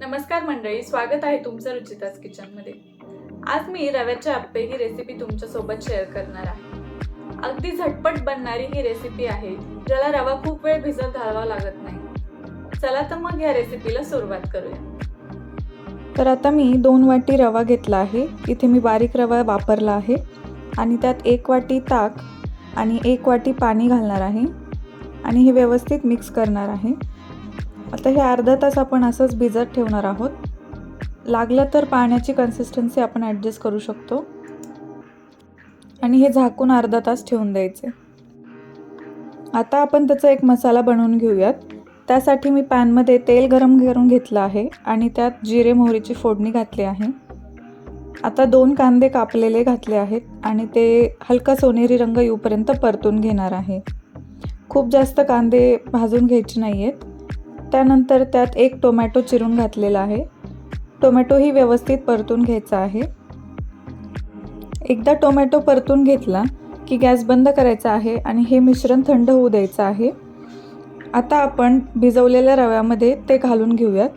नमस्कार मंडळी स्वागत आहे तुमचं रुचिताज किचनमध्ये. आज मी रव्याच्या आप्पे ही रेसिपी तुमच्यासोबत शेअर करणार आहे. अगदी झटपट बनणारी ही रेसिपी आहे ज्याला रवा खूप वेळ भिजत घालावा लागत नाही. चला तर मग या रेसिपीला सुरुवात करूया. तर आता मी दोन वाटी रवा घेतला आहे इथे मी बारीक रवा वापरला आहे आणि त्यात एक वाटी ताक आणि एक वाटी पाणी घालणार आहे आणि हे व्यवस्थित मिक्स करणार आहे. आता हे अर्धा तास आपण असंच भिजत ठेवणार आहोत. लागलं तर पाण्याची कन्सिस्टन्सी आपण ॲडजस्ट करू शकतो. आणि हे झाकून अर्धा तास ठेवून द्यायचे. आता आपण त्याचा एक मसाला बनवून घेऊयात. त्यासाठी मी पॅनमध्ये तेल गरम करून घेतलं आहे आणि त्यात जिरे मोहरीची फोडणी घातली आहे. आता दोन कांदे कापलेले घातले आहेत आणि ते हलका सोनेरी रंग येऊपर्यंत परतून घेणार आहे. खूप जास्त कांदे भाजून घ्यायचे नाही आहेत त्यानंतर त्यात एक टोमॅटो चिरून घातलेला आहे. टोमॅटोही व्यवस्थित परतून घ्यायचा आहे. एकदा टोमॅटो परतून घेतला की गॅस बंद करायचा आहे आणि हे मिश्रण थंड होऊ द्यायचं आहे. आता आपण भिजवलेल्या रव्यामध्ये ते घालून घेऊयात.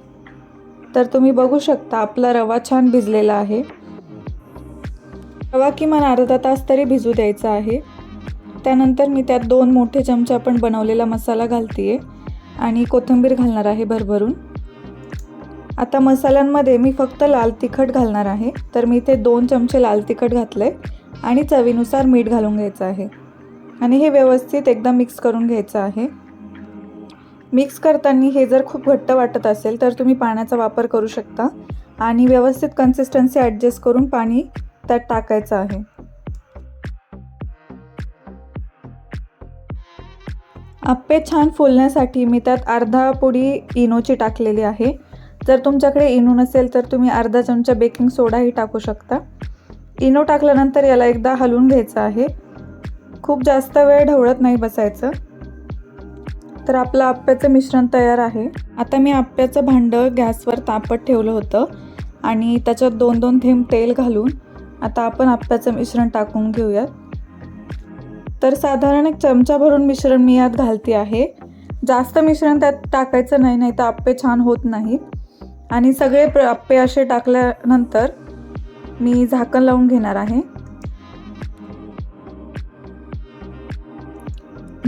तर तुम्ही बघू शकता आपला रवा छान भिजलेला आहे. रवा किमान अर्धा तास तरी भिजू द्यायचा आहे. त्यानंतर मी त्यात दोन मोठे चमचे आपण बनवलेला मसाला घालते आहे आणि कोथिंबीर घालणार आहे भरभरून. आता मसाल्यांमध्ये मी फक्त लाल तिखट घालणार आहे. तर मी इथे दोन चमचे लाल तिखट घातले आणि चवीनुसार मीठ घालून घ्यायचं आहे. आणि हे व्यवस्थित एकदा मिक्स करून घ्यायचं आहे. मिक्स करताना हे जर खूप घट्ट वाटत असेल तर तुम्ही पाण्याचा वापर करू शकता. आणि व्यवस्थित कन्सिस्टन्सी ॲडजस्ट करून पाणी त्यात टाकायचं आहे. आप्पे छान फुलण्यासाठी मी त्यात अर्धा पोडी इनोची टाकलेली आहे. जर तुमच्याकडे इनो नसेल तर तुम्ही अर्धा चमचा बेकिंग सोडाही टाकू शकता. इनो टाकल्यानंतर याला एकदा हलवून घ्यायचं आहे. खूप जास्त वेळ ढवळत नाही बसायचं. तर आपलं आप्प्याचं मिश्रण तयार आहे. आता मी आप्प्याचं भांडं गॅसवर तापत ठेवलं होतं आणि त्याच्यात दोन दोन थेंब तेल घालून आता आपण आप्प्याचं मिश्रण टाकून घेऊयात. तर साधारण एक चमचा भरून मिश्रण मी यात घालते आहे. जास्त मिश्रण त्यात टाकायचं नाही नाही तर आप्पे छान होत नाहीत. आणि सगळे प्र आप्पे असे टाकल्यानंतर मी झाकण लावून घेणार आहे.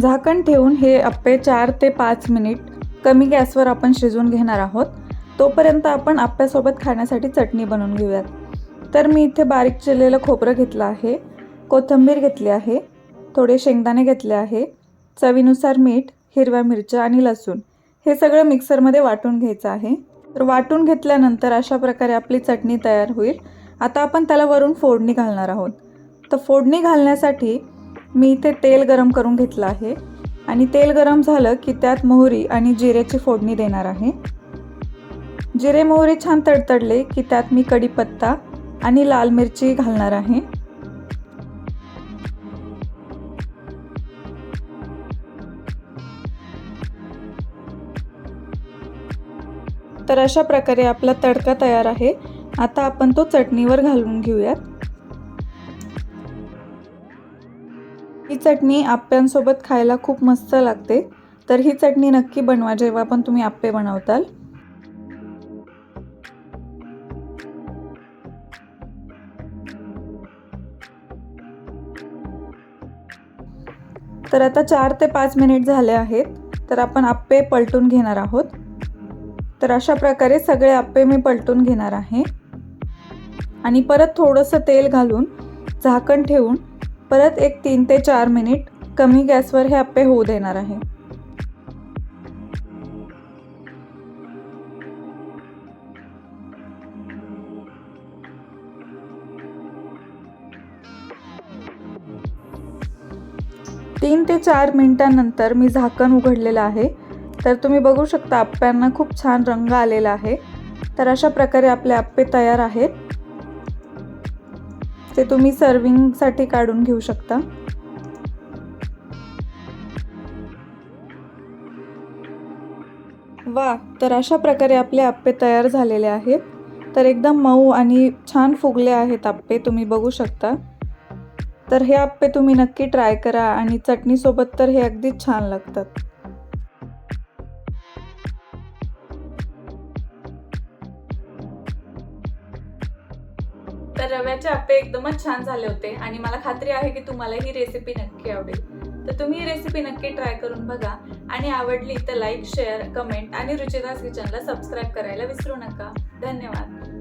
झाकण ठेवून हे आप्पे चार ते पाच मिनिट कमी गॅसवर आपण शिजवून घेणार आहोत. तोपर्यंत आपण आप्प्यासोबत खाण्यासाठी चटणी बनवून घेऊयात. तर मी इथे बारीक चिरलेलं खोबरं घेतलं आहे. कोथिंबीर घेतली आहे. थोडे शेंगदाणे घेतले आहे चवीनुसार मीठ हिरव्या मिरच्या आणि लसूण. हे सगळं मिक्सरमध्ये वाटून घ्यायचं आहे. तर वाटून घेतल्यानंतर अशा प्रकारे आपली चटणी तयार होईल. आता आपण त्याला वरून फोडणी घालणार आहोत. तर फोडणी घालण्यासाठी मी इथे तेल गरम करून घेतलं आहे आणि तेल गरम झालं की त्यात मोहरी आणि जिऱ्याची फोडणी देणार आहे. जिरे मोहरी छान तडतडले की त्यात मी कढीपत्ता आणि लाल मिरची घालणार आहे. तर अशा प्रकारे आपला तडका तयार आहे. आता आपण तो चटणीवर घालून घेऊयात. ही चटणी आप्यांसोबत खायला खूप मस्त लागते. तर ही चटणी नक्की बनवा जेव्हा पण तुम्ही आप्पे बनवताल. तर आता चार ते पाच मिनिट झाले आहेत. तर आपण आप्पे पलटून घेणार आहोत. तर अशा प्रकारे सगळे आप्पे मी पलटून घेणार आहे. आणि परत थोडंसं तेल घालून झाकण ठेवून परत एक तीन ते चार मिनिट कमी गॅसवर हे आप्पे होऊ देणार आहे. तीन ते चार मिनिटांनंतर मी झाकण उघडलेलं आहे. तर तुम्ही बघू शकता आप्प्यांना खूप छान रंग आलेला आहे. तर अशा प्रकारे आपले आप्पे तयार आहेत. ते तुम्ही सर्विंगसाठी काढून घेऊ शकता. वा तर अशा प्रकारे आपले आप्पे तयार झालेले आहेत. तर एकदम मऊ आणि छान फुगले आहेत आप्पे तुम्ही बघू शकता. तर हे आप्पे तुम्ही नक्की ट्राय करा आणि चटणीसोबत तर हे अगदीच छान लागतात. तर रव्याचे आप्पे एकदमच छान झाले होते आणि मला खात्री आहे की तुम्हाला ही रेसिपी नक्की आवडेल. तर तुम्ही ही रेसिपी नक्की ट्राय करून बघा आणि आवडली तर लाईक शेअर कमेंट आणि रुचिदास किचनला सबस्क्राईब करायला विसरू नका. धन्यवाद.